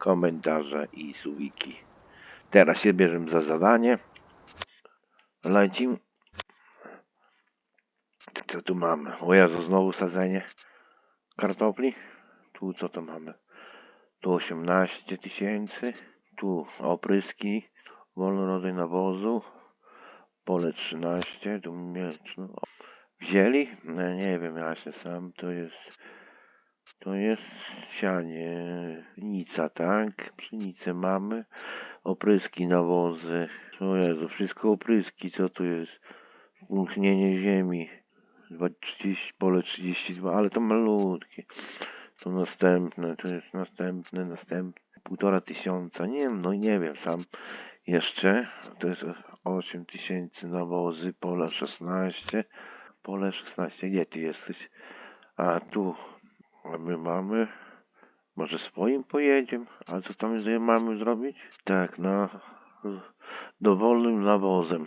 komentarze i suwiki. Teraz się bierzemy za zadanie. Lecimy. Co tu mamy? O Jezu, znowu sadzenie kartofli. Tu co to mamy? Tu 18 tysięcy. Tu opryski. Wolny rodzaj nawozu. Pole 13. Tu mieczno. Wzięli? No, nie wiem, ja się sam. To jest... To jest sianie. Nica, tak? Pszenicę mamy. Opryski, nawozy. O Jezu, wszystko opryski. Co tu jest? Umknienie ziemi. Dwa- 30, pole 32, ale to malutkie. To następne, to jest następne, następne. Półtora tysiąca, nie wiem, no nie wiem, sam jeszcze. To jest 8 tysięcy nawozy, pole 16. Pole 16, gdzie ty jesteś? A tu, a my mamy. Może swoim pojedziemy? A co tam mamy zrobić? Tak, na dowolnym nawozem.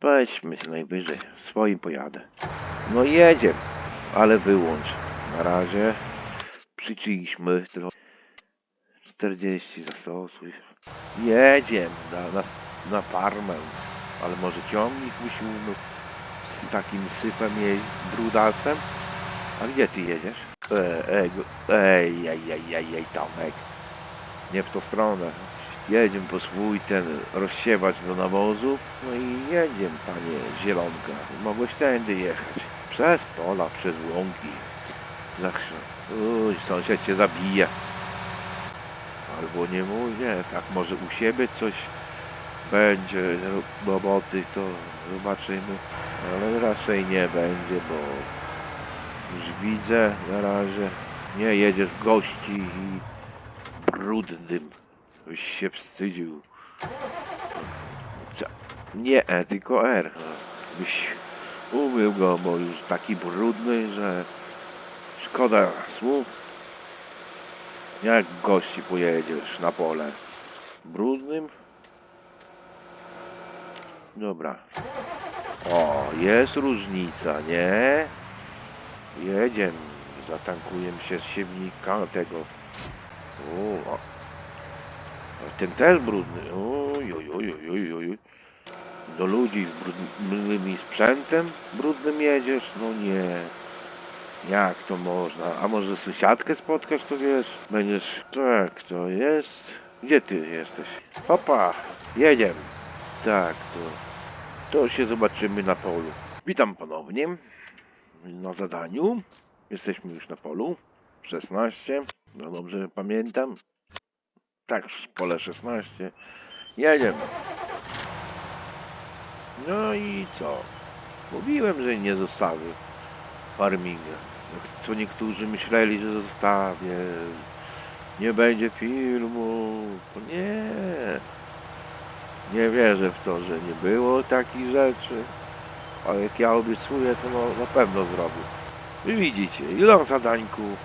Weźmy najwyżej, swoim pojadę. No jedziemy, ale wyłącz. Na razie trochę. 40 zastosuj. Jedziemy na, na, na farmę. Ale może ciągnik musimy z takim sypem jeździć, brudasem? A gdzie ty jedziesz? E, e, go- ej, ej, ej, ej, ej, Tomek. Nie w tą stronę. Jedziemy po swój ten rozsiewać do nawozu. No i jedziemy, panie Zielonka. Mogłeś tędy jechać. Przez pola, przez łąki. Zawsze. Uj, sąsiad cię zabije. Albo nie mój, nie, tak może u siebie coś będzie roboty, to zobaczymy. Ale raczej nie będzie, bo już widzę na razie. Nie, jedziesz gości i brudnym. Byś się wstydził. Nie E, tylko R. Byś umył go, bo już taki brudny, że szkoda słów. Jak gości pojedziesz na pole? Brudnym? Dobra. O, jest różnica, nie? Jedziemy. Zatankujemy się z siewnika tego. O. A ten też brudny. Oj, oj, oj, oj, oj. Do ludzi z brudnym sprzętem brudnym jedziesz? No nie. Jak to można? A może sąsiadkę spotkasz, to wiesz? Będziesz... Tak, to jest... Gdzie ty jesteś? Hopa, jedziemy. Tak, to... To się zobaczymy na polu. Witam ponownie. Na zadaniu. Jesteśmy już na polu. 16. No dobrze pamiętam. Tak, pole 16. Jedziemy. No i co? Mówiłem, że nie zostawię farminga. Co niektórzy myśleli, że zostawię. Nie będzie filmu. Nie. Nie wierzę w to, że nie było takich rzeczy. A jak ja obiecuję, to no, na pewno zrobię. Wy widzicie, ile zadańku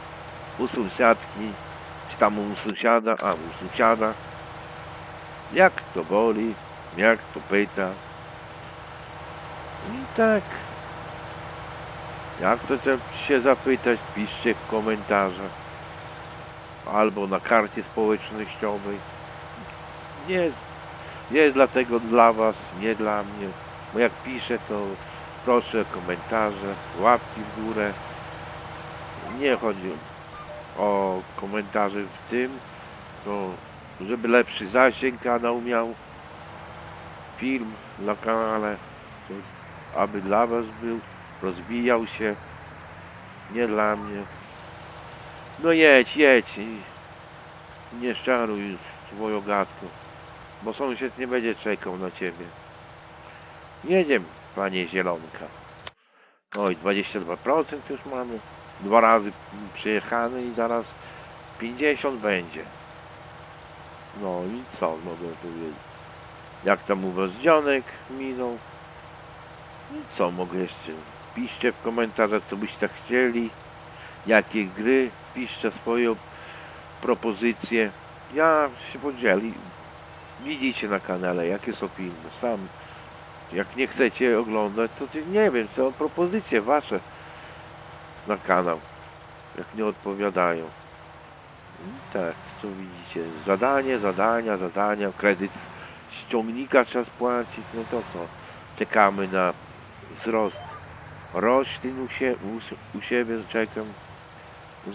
u sąsiadki, czy tam u sąsiada, a u sąsiada. Jak to boli, jak to pyta. I tak. Jak to się zapytać, piszcie w komentarzach. Albo na karcie społecznościowej. Nie, nie jest dlatego dla was, nie dla mnie. Bo jak piszę, to proszę komentarze, łapki w górę. Nie chodzi o komentarze w tym, to żeby lepszy zasięg kanał miał. Film na kanale, aby dla was był, rozwijał się. Nie dla mnie. No jedź, jedź nie szczaruj już swoją gadką, bo sąsiad nie będzie czekał na ciebie. Jedziemy, panie Zielonka. Oj, 22% już mamy. Dwa razy przyjechany i zaraz 50 będzie. No i co mogę powiedzieć? Jak tam u was dzionek minął? I co mogę jeszcze? Piszcie w komentarzach, co byście chcieli. Jakie gry. Piszcie swoją propozycje. Ja się podzieli. Widzicie na kanale, jakie są filmy. Sam jak nie chcecie oglądać, to nie wiem, są propozycje wasze na kanał. Jak nie odpowiadają. I tak, co widzicie. Zadanie, zadania, zadania, kredyt z ciągnika trzeba spłacić, no to co? Czekamy na wzrost roślin u, sie, u, u siebie, czekam.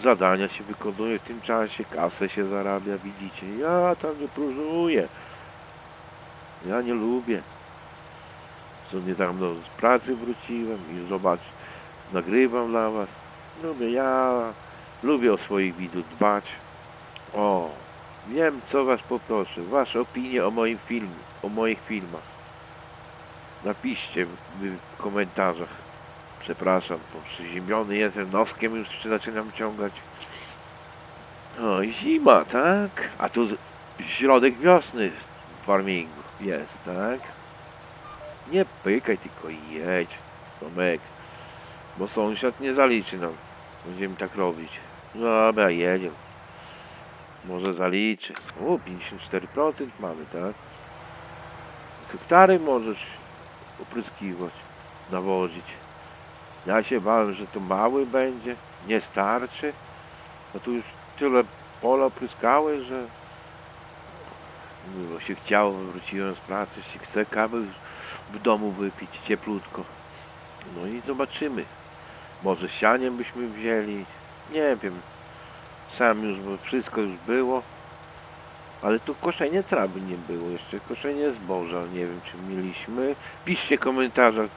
Zadania się wykonuje w tym czasie, kasę się zarabia, widzicie. Ja tam nie próżuję. Ja nie lubię. Co niedawno z pracy wróciłem i zobacz, nagrywam dla was. Lubię, ja lubię o swoich widzów dbać. O, wiem co was poproszę. Wasze opinie o moim filmie, o moich filmach. Napiszcie w, komentarzach. Przepraszam, bo przeziębiony jestem, noskiem już się zaczynam ciągać. O, zima, tak? A tu środek wiosny w farmingu jest, tak? Nie pykaj, tylko jedź, Tomek. Bo sąsiad nie zaliczy nam. Będziemy tak robić. Dobra, jedziemy. Może zaliczy. O, 54% mamy, tak? Hektary możesz opryskiwać, nawozić. Ja się bałem, że to mały będzie, nie starczy. No tu już tyle pola opryskały, że było się chciało, wróciłem z pracy, się chce kawę w domu wypić, cieplutko. No i zobaczymy. Może sianiem byśmy wzięli, nie wiem. Sam już, wszystko już było. Ale tu koszenie trawy nie było jeszcze, koszenie zboża, nie wiem czy mieliśmy. Piszcie w komentarzach,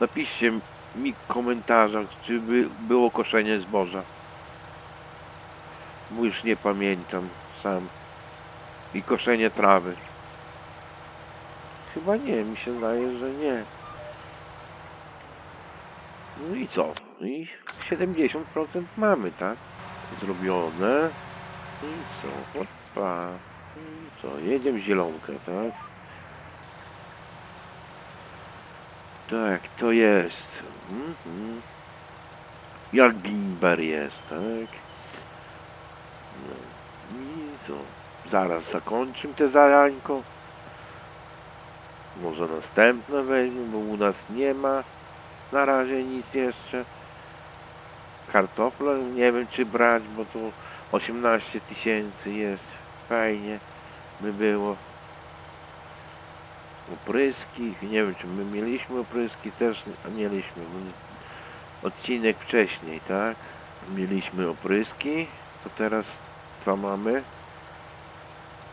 napiszcie mi w komentarzach, czy by było koszenie zboża. Bo już nie pamiętam sam. I koszenie trawy. Chyba nie, mi się zdaje, że nie. No i co? I 70% mamy, tak? Zrobione. I co? Opa. I co? Jedziemy zielonkę, tak? Tak, to jest. Mhm. Jak bimber jest, tak? No. I co? Zaraz zakończymy te zarańko. Może następne weźmie, bo u nas nie ma na razie nic jeszcze. Kartofle nie wiem czy brać, bo tu 18 tysięcy jest. Fajnie by było. Opryski, nie wiem czy my mieliśmy opryski, też mieliśmy. Odcinek wcześniej, tak? Mieliśmy opryski, to teraz co mamy?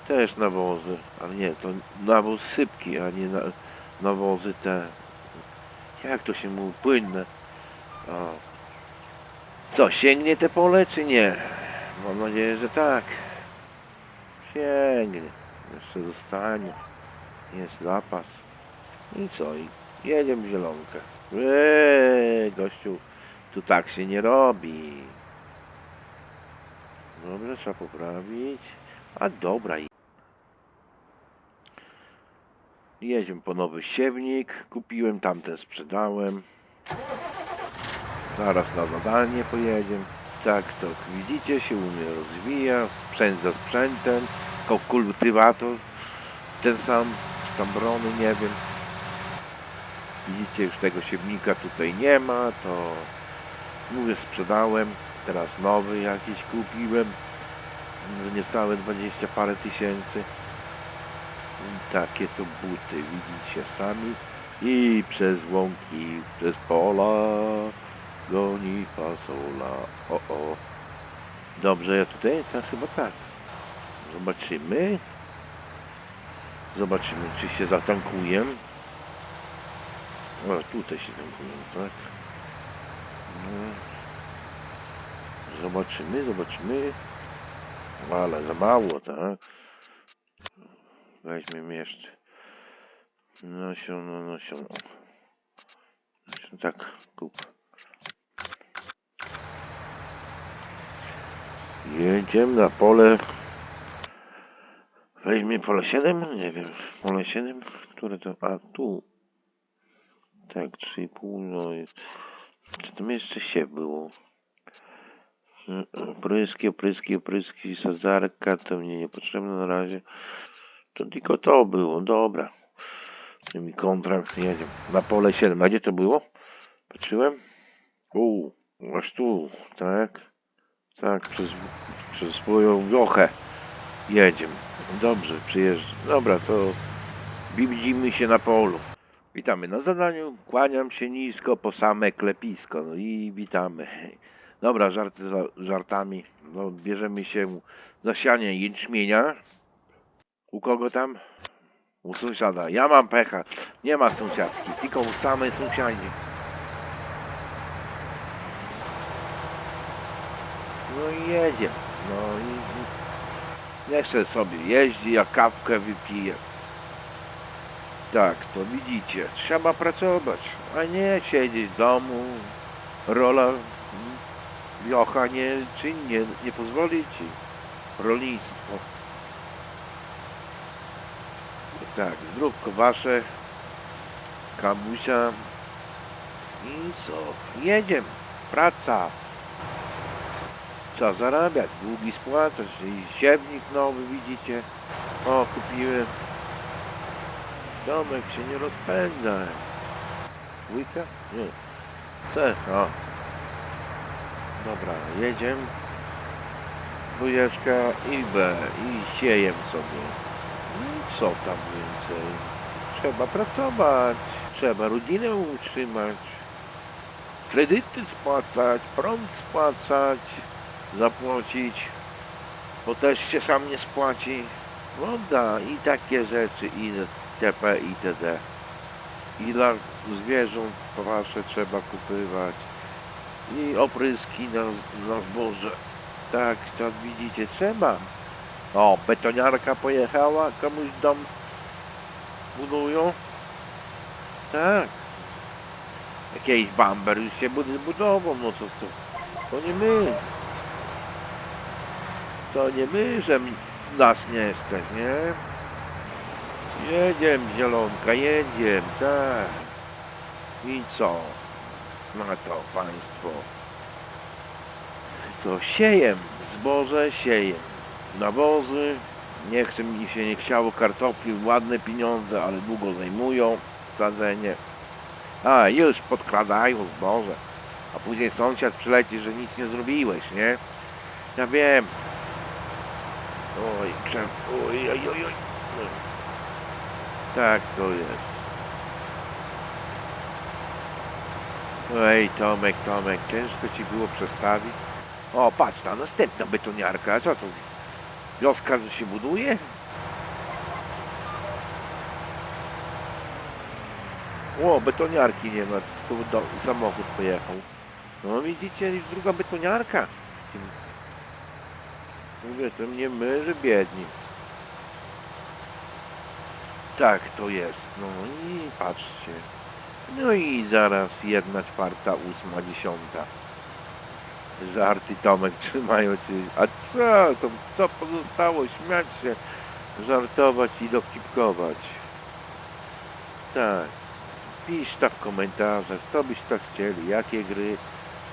Też nawozy, ale nie, to nawóz sypki, a nie na, nawozy te. Jak to się mówi? Płynne. O. Co, sięgnie te pole, czy nie? Mam nadzieję, że tak. Sięgnie. Jeszcze zostanie. Jest zapas. I co? I jedziemy w zielonkę. Eee, gościu, tu tak się nie robi. Dobra, trzeba poprawić. A dobra. i- Jedziemy po nowy siewnik. Kupiłem tamten, sprzedałem. Zaraz na zadanie pojedziemy. Tak, to widzicie, się u mnie rozwija. Sprzęt za sprzętem. Kultywator ten sam. Stambrony, nie wiem. Widzicie, już tego siewnika tutaj nie ma. To mówię, sprzedałem. Teraz nowy jakiś kupiłem. Niecałe 20 parę tysięcy. Takie to buty, widzicie sami. I przez łąki, przez pola goni fasola. O, o. Dobrze, ja tutaj? To chyba tak. Zobaczymy. Zobaczymy, czy się zatankuję. O, tutaj się tankuję, tak? Zobaczymy, zobaczymy. Ale za mało, tak? Weźmiemy jeszcze. Nasiono, nasiono. Nasiono, tak, kup. Jedziemy na pole. Weźmie pole 7? Nie wiem. Pole 7? Które to? A tu. Tak, 3,5 no. Czy tam jeszcze się było? Opryski, opryski, opryski, sadzarka, to mnie niepotrzebne na razie. To tylko to było, dobra. Tu mi kontrakt, jedziemy. Na pole 7, a gdzie to było? Patrzyłem? U, aż tu, tak? Tak, przez, przez swoją wiochę Jedziemy. Dobrze, przyjeżdżam. Dobra, to widzimy się na polu. Witamy na zadaniu. Kłaniam się nisko po same klepisko. No i witamy. Dobra, żarty żartami. No, bierzemy się za sianie jęczmienia. U kogo tam? U sąsiada. Ja mam pecha. Nie ma sąsiadki, tylko u samej. No i jedzie. No i niech se sobie jeździ, ja kawkę wypije. Tak, to widzicie, trzeba pracować, a nie siedzieć w domu. Rola mm, wiocha nie czyni, nie, nie pozwoli ci. Rolnictwo. Tak, zdrówko wasze, kabusia i co? Jedziemy, praca. Trzeba zarabiać, długi spłacać i siewnik nowy widzicie. O, kupiłem. Domek się nie rozpędza. Łyka? Nie. C, o. Dobra, jedziemy. Dwójeczka i B i siejem sobie. Co tam więcej? Trzeba pracować, trzeba rodzinę utrzymać, kredyty spłacać, prąd spłacać, zapłacić, bo też się sam nie spłaci. Woda i takie rzeczy, i TP, i TD. I dla zwierząt wasze trzeba kupywać. I opryski na, na zboże. Tak, tak widzicie, trzeba. O, betoniarka pojechała, komuś dom budują. Tak. Jakiś bamber już się bud- budował, no co to? To nie my. To nie my, że nas nie stać, nie? Jedziemy, zielonka, jedziemy, tak. I co? Na to państwo. Co, siejem, zboże siejem. Nawozy, nie chce mi się nie chciało kartofli, ładne pieniądze, ale długo zajmują sadzenie. A, już podkradają zboże. A później sąsiad przyleci, że nic nie zrobiłeś, nie? Ja wiem. Oj, krzew, oj, oj, oj. Tak to jest. Ej, Tomek, Tomek, ciężko ci było przestawić. O, patrz, ta następna betoniarka, co to? Wioska że się buduje? O, betoniarki nie ma, tu do, samochód pojechał. No widzicie, jest druga betoniarka. Mówię, to nie my, że biedni. Tak to jest, no i patrzcie. No i zaraz jedna czwarta, ósma, dziesiąta. Żarty Tomek trzymają cię. A co? To co pozostało? Śmiać się, żartować i dowcipkować. Tak. Pisz to w komentarzach, co byście chcieli, jakie gry,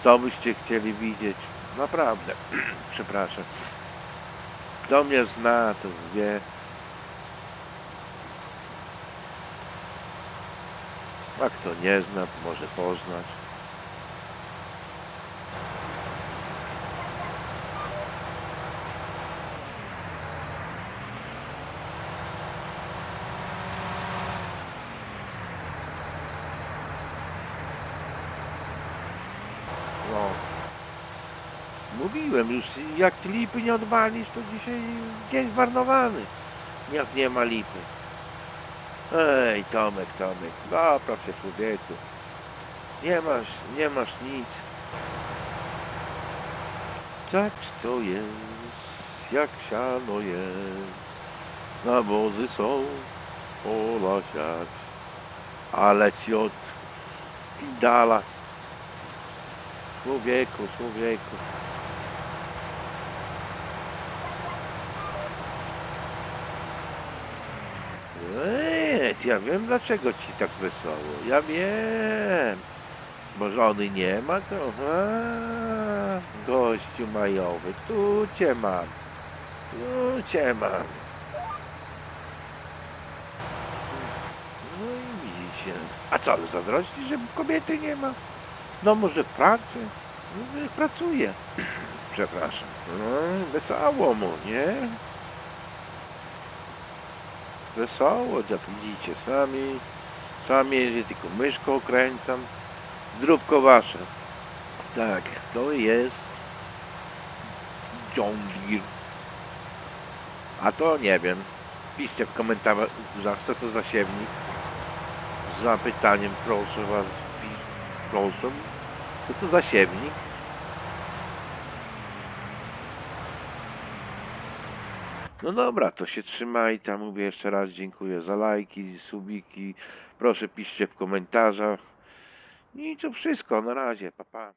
co byście chcieli widzieć. Naprawdę. Przepraszam. Kto mnie zna, to wie. A kto nie zna, to może poznać. No. Mówiłem już, jak lipy nie odwalisz, to dzisiaj dzień zmarnowany. Jak nie ma lipy. Ej, Tomek, Tomek, napraw się człowieku. Nie masz, nie masz nic. Tak to jest, jak siano jest. Nawozy są, pola siać. Ale ci od pidala. Człowieku, człowieku. Eee, ja wiem dlaczego ci tak wesoło. Ja wiem. Bo żony nie ma, to a, gościu majowy. Tu cię mam. Tu cię mam. No i widzicie. A co, zazdrości, że kobiety nie ma? No może w pracy? No pracuje. Przepraszam. No, wesoło mu, nie? Wesoło, widzicie sami. Sami jeżdżę, tylko myszką kręcam. Zdróbko wasze. Tak, to jest John. A to nie wiem. Piszcie w komentarzach, co to za siewnik. Z zapytaniem proszę was, proszę. Co to za siewnik? No dobra, to się trzymaj, tam mówię jeszcze raz dziękuję za lajki, subiki. Proszę piszcie w komentarzach. I to wszystko, na razie, pa pa.